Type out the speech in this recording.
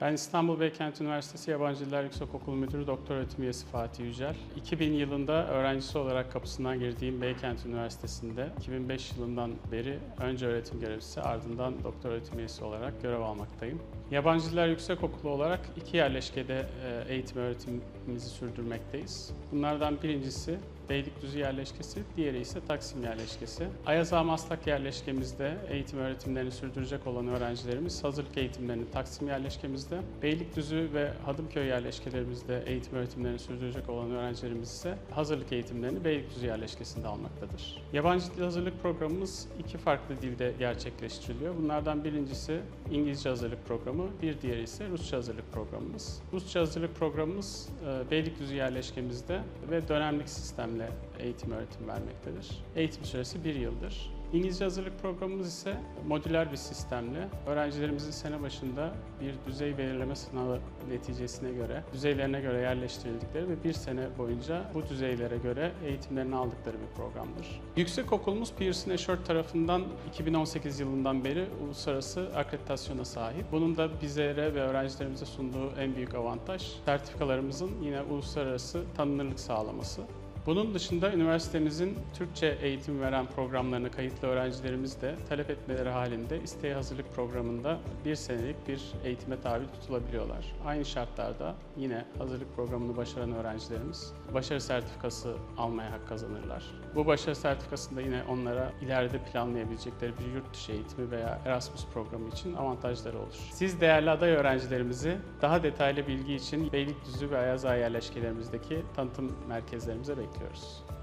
Ben İstanbul Beykent Üniversitesi Yabancı Diller Yüksekokulu Müdürü Doktor Öğretim Üyesi Fatih Yücel. 2000 yılında öğrencisi olarak kapısından girdiğim Beykent Üniversitesi'nde 2005 yılından beri önce öğretim görevlisi ardından doktor öğretim üyesi olarak görev almaktayım. Yabancı Diller Yüksekokulu olarak iki yerleşkede e, eğitim öğretimimizi sürdürmekteyiz. Bunlardan birincisi Beylikdüzü yerleşkesi, diğeri ise Taksim yerleşkesi. Ayaza Maslak yerleşkemizde eğitim öğretimlerini sürdürecek olan öğrencilerimiz hazırlık eğitimlerini Taksim yerleşkemizde, Beylikdüzü ve Hadımköy yerleşkelerimizde eğitim öğretimlerini sürdürecek olan öğrencilerimiz ise hazırlık eğitimlerini Beylikdüzü yerleşkesinde almaktadır. Yabancı dil hazırlık programımız iki farklı dilde gerçekleştiriliyor. Bunlardan birincisi İngilizce hazırlık programı, bir diğeri ise Rusça hazırlık programımız. Rusça hazırlık programımız e, Beylikdüzü yerleşkemizde ve dönemlik sistemle eğitim öğretim vermektedir. Eğitim süresi bir yıldır. İngilizce hazırlık programımız ise modüler bir sistemle öğrencilerimizin sene başında bir düzey belirleme sınavı neticesine göre, düzeylerine göre yerleştirildikleri ve bir sene boyunca bu düzeylere göre eğitimlerini aldıkları bir programdır. Yüksek okulumuz Pearson Assured tarafından 2018 yılından beri uluslararası akreditasyona sahip. Bunun da bizlere ve öğrencilerimize sunduğu en büyük avantaj sertifikalarımızın yine uluslararası tanınırlık sağlaması. Bunun dışında üniversitemizin Türkçe eğitim veren programlarına kayıtlı öğrencilerimiz de talep etmeleri halinde isteğe hazırlık programında bir senelik bir eğitime tabi tutulabiliyorlar. Aynı şartlarda yine hazırlık programını başaran öğrencilerimiz başarı sertifikası almaya hak kazanırlar. Bu başarı sertifikasında yine onlara ileride planlayabilecekleri bir yurt dışı eğitimi veya Erasmus programı için avantajları olur. Siz değerli aday öğrencilerimizi daha detaylı bilgi için Beylikdüzü ve Ayaza yerleşkelerimizdeki tanıtım merkezlerimize bekliyoruz. volunteers.